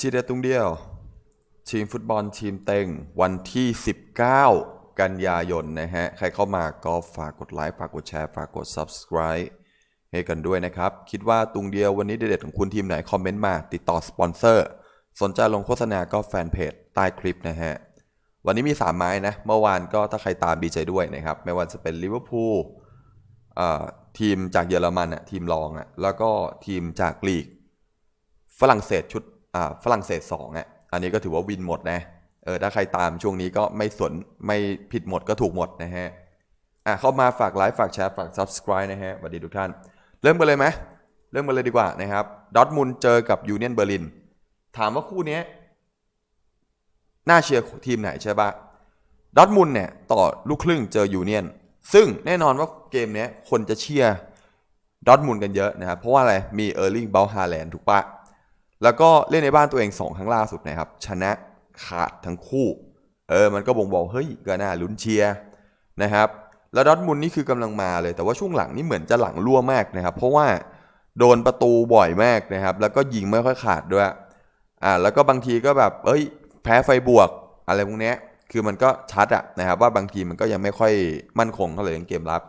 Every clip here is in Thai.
ทีเด็ดตรงเดียว ทีมฟุตบอลทีมเต็ง วันที่ 19 กันยายนนะฮะ ใครเข้ามาก็ฝากกดไลค์ฝากกดแชร์ฝากกด subscribe ให้กันด้วยนะครับ คิดว่าตุงเดียววันนี้เด็ดๆของคุณทีมไหน คอมเมนต์มา ติดต่อสปอนเซอร์ สนใจลงโฆษณาก็แฟนเพจใต้คลิปนะฮะ วันนี้มี 3 ไม้นะ เมื่อวานก็ถ้าใครตามดีใจด้วยนะครับ ไม่ว่าจะเป็นลิเวอร์พูลทีมจากเยอรมันอะทีมรองอะแล้วก็ทีมจากลีก ฝรั่งเศสชุด ฝรั่งเศสสองอะอันนี้ก็ถือว่าวินหมดนะเออถ้าใครตามช่วงนี้ก็ไม่สนไม่ผิดหมดก็ถูกหมดนะฮะอะเข้ามาฝากไลค์ฝากแชร์ฝาก subscribe นะฮะสวัสดีทุกท่าน เริ่มกันเลยไหมเริ่มกันเลยดีกว่านะครับดอทมุนเจอกับยูเนียนเบอร์ลินถามว่าคู่นี้น่าเชียร์ทีมไหนใช่ปะดอทมุนเนี่ยต่อลูกครึ่งเจอยูเนียนซึ่งแน่นอนว่าเกมนี้คนจะเชียร์ดอทมุนกันเยอะนะครับเพราะว่าอะไรมีเออร์ลิงเบลฮาแลนด์ถูกปะ แล้วก็เล่นในบ้านตัวเอง2ครั้งล่าสุดนะครับ ชนะขาดทั้งคู่ เออ มันก็บ่งบอกเฮ้ยก็น่าลุ้นเชียร์นะครับ แล้วดอทมุนนี่คือกำลังมาเลย แต่ว่าช่วงหลังนี่เหมือนจะหลังรั่วมากนะครับ เพราะว่าโดนประตูบ่อยมากนะครับ แล้วก็ยิงไม่ค่อยขาดด้วย อ่า แล้วก็บางทีก็แบบ เอ้ย แพ้ไฟบวกอะไรพวกเนี้ยคือมันก็ชัดอะนะครับว่าบางทีมันก็ยังไม่ค่อยมั่นคงเท่าไหร่ในเกมรับ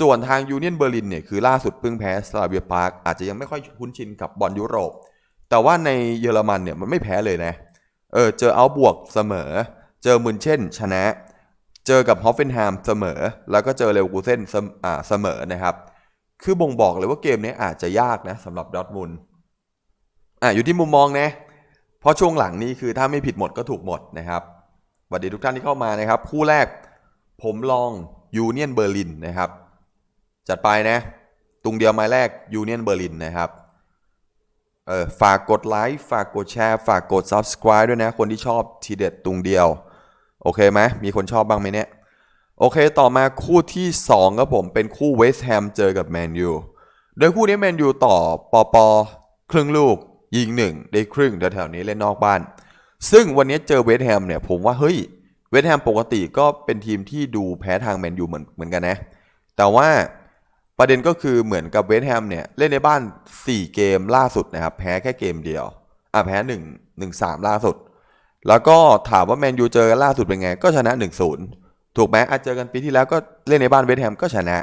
ส่วนทางยูเนียนเบอร์ลินเนี่ยคือล่าสุดเพิ่งแพ้สลาเวียปาร์กอาจจะยังไม่ค่อยคุ้นชินกับบอลยุโรป แต่ว่าในเยอรมันเนี่ยมันไม่แพ้เลยนะ เออเจอเอาบวกเสมอ เจอมุนเช่นชนะ เจอกับฮอฟเฟนไฮม์เสมอ แล้วก็เจอเลวกูเซนเสมอ่าเสมอนะครับ คือบ่งบอกเลยว่าเกมนี้อาจจะยากนะสำหรับดอทมุนอะอยู่ที่มุมมองนะ เพราะช่วงหลังนี้คือถ้าไม่ผิดหมดก็ถูกหมดนะครับสวัสดีทุกท่านที่เข้ามานะครับ คู่แรกผมลองยูเนียนเบอร์ลินนะครับ จัดไปนะ ตุงเดียวไม้แรกยูเนียนเบอร์ลินนะครับ เออฝากกดไลค์ฝากกดแชร์ฝากกด subscribe ด้วยนะ คนที่ชอบทีเด็ดตุงเดียว โอเคไหมมีคนชอบบ้างไหมเนี่ย โอเคต่อมาคู่ที่ 2 ครับผม เป็นคู่เวสต์แฮมเจอกับแมนยูโดยคู่นี้แมนยูต่อปอปอครึ่งลูก ยิงหนึ่งได้ครึ่งแถวๆนี้เล่นนอกบ้าน ซึ่งวันนี้เจอเวสต์แฮมเนี่ยผมว่าเฮ้ยเวสต์แฮมปกติก็เป็นทีมที่ดูแพ้ทางแมนยูเหมือนเหมือนกันนะ แต่ว่า ประเด็นก็คือเหมือนกับเวสต์แฮมเนี่ย เล่นในบ้าน 4 เกมล่าสุดนะครับ แพ้แค่เกมเดียว อะแพ้ 1 1 3 ล่าสุด แล้วก็ถามว่าแมนยูเจอกันล่าสุดเป็นไง ก็ชนะ 1-0 ถูกไหมอาจเจอกันปีที่แล้วก็เล่นในบ้านเวสต์แฮมก็ชนะ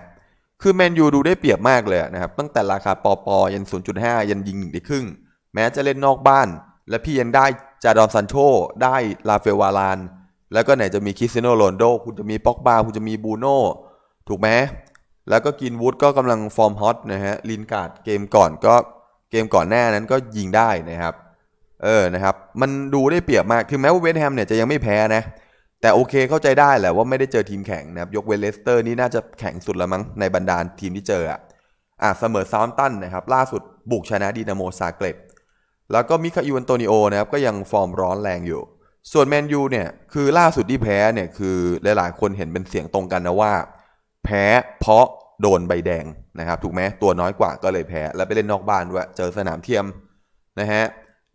คือแมนยูดูได้เปรียบมากเลยนะครับ ตั้งแต่ราคาปอปอยัน 0.5 ยันยิงหนึ่งได้ครึ่ง แม้จะเล่นนอกบ้าน และพี่ยังได้จาดอนซันโชได้ลาเฟลวารานแล้วก็ไหนจะมีคริสเตียโนโรนโดคุณจะมีป็อกบาคุณจะมีบูโน่ถูกไหม แล้วก็กินวูดก็กำลังฟอร์มฮอตนะฮะลินการ์ดเกมก่อนก็เกมก่อนหน้านั้นก็ยิงได้นะครับเออนะครับมันดูได้เปรียบมากคือแม้ว่าเวสต์แฮมเนี่ยจะยังไม่แพ้นะแต่โอเคเข้าใจได้แหละว่าไม่ได้เจอทีมแข่งนะครับยกเว้นเลสเตอร์นี่น่าจะแข่งสุดละมั้งในบรรดาทีมที่เจออะอะเสมอซาวน์ตันนะครับล่าสุดบุกชนะดีนาโมซาเกร็บแล้วก็มิคาอิวันโตนิโอนะครับก็ยังฟอร์มร้อนแรงอยู่ ส่วนแมนยูเนี่ยคือล่าสุดที่แพ้เนี่ยคือหลายๆ คนเห็นเป็นเสียงตรงกันนะว่า แพ้เพราะโดนใบแดงนะครับ ถูกไหมตัวน้อยกว่าก็เลยแพ้ แล้วไปเล่นนอกบ้านด้วย เจอสนามเทียมนะฮะ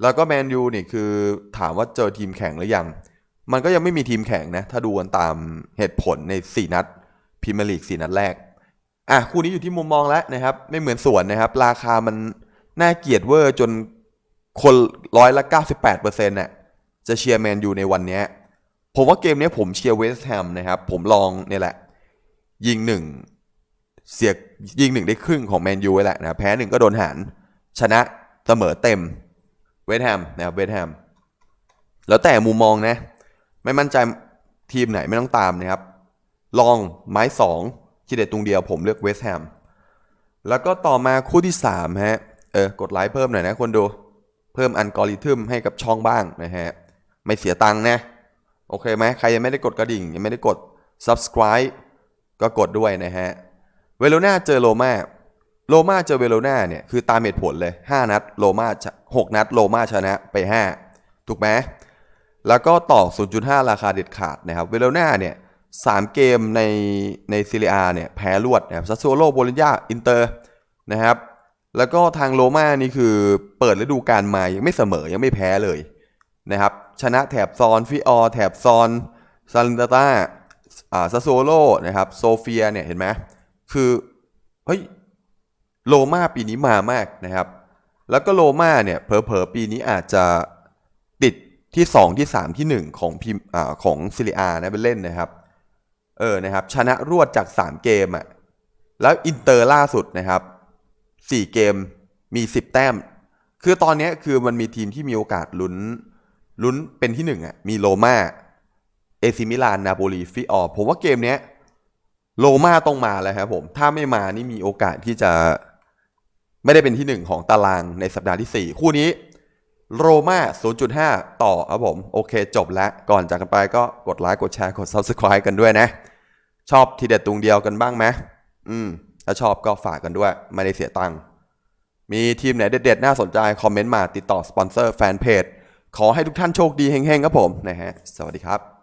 แล้วก็แมนยูนี่คือถามว่าเจอทีมแข่งหรือยัง มันก็ยังไม่มีทีมแข่งนะ ถ้าดูกันตามเหตุผลใน 4 นัดพรีเมียร์ลีก4นัดแรก อะ คู่นี้อยู่ที่มุมมองแล้วนะครับ ไม่เหมือนส่วนนะครับ ราคามันน่าเกียดเวอร์จนคนร้อยละ 98%เปอร์เซ็นต์น่ะจะเชียร์แมนยูในวันนี้ ผมว่าเกมนี้ผมเชียร์เวสต์แฮมนะครับ ผมลองเนี่ยแหละ ยิงหนึ่งเสียยิงหนึ่งได้ครึ่งของแมนยูไว้แหละนะแพ้หนึ่งก็โดนหารชนะเสมอเต็มเวสต์แฮมนะครับเวสต์แฮมแล้วแต่มุมมองนะ ไม่มั่นใจทีมไหนไม่ต้องตามนะครับ ลองไม้สองที่เด็ดตรงเดียวผมเลือกเวสต์แฮมแล้วก็ต่อมาคู่ที่3ฮะเออกดไลค์เพิ่มหน่อยนะคนดูเพิ่มอัลกอริทึมให้กับช่องบ้างนะฮะไม่เสียตังค์นะ โอเคไหมใครยังไม่ได้กดกระดิ่ง ยังไม่ได้กด subscribe ก็กดด้วยนะฮะ เวโรนาเจอโรมาโรมาเจอเวโรนาเนี่ยคือตามเหตุผลเลย 5 นัดโรมาหกนัดโรมาชนะไป 5 ถูกไหมแล้วก็ต่อ 0.5 ราคาเด็ดขาดนะครับ เวโรนาเนี่ย3เกมในในซีเรียเนี่ยแพ้รวดนะครับซัสโซโลโบลิญญาอินเตอร์นะครับ แล้วก็ทางโรม่านี่คือเปิดฤดูกาลมายังไม่เสมอยังไม่แพ้เลยนะครับ ชนะแถบซอนฟิออแถบซอนซาลินตา ตาอ่าซโซโลนะครับโซเฟียเนี่ยเห็นไหมคือเฮ้ยโรม่าปีนี้มามากนะครับ แล้วก็โรม่าเนี่ยเผลอๆปีนี้อาจจะติดที่ 2 ที่ 3 ที่ 1 ของพิมอ่าของซิลิอานะไปเล่นนะครับเออนะครับชนะรวดจาก 3 เกมอะ่ะแล้วอินเตอร์ล่าสุดนะครับ 4 เกมมี 10 แต้ม คือตอนนี้คือมันมีทีมที่มีโอกาสลุ้นลุ้นเป็นที่หนึ่งอะมีโรม่า เอซิมิลานนาโปลีฟิออร์ผมว่าเกมเนี้ยโรม่าต้องมาแล้วครับผม ถ้าไม่มานี่มีโอกาสที่จะไม่ได้เป็นที่หนึ่งของตารางในสัปดาห์ที่ 4 คู่นี้โรม่า 0.5 ต่อครับผม โอเคจบแล้วก่อนจากกันไปก็กดไลค์กดแชร์กด Subscribe กันด้วยนะ ชอบทีเด็ดตุงเดียวกันบ้างไหมอืม ถ้าชอบก็ฝากกันด้วย ไม่ได้เสียตังค์มีทีมไหนเด็ดๆ น่าสนใจ คอมเมนต์มาติดต่อสปอนเซอร์แฟนเพจขอให้ทุกท่านโชคดีเฮงๆครับผมนะฮะ สวัสดีครับ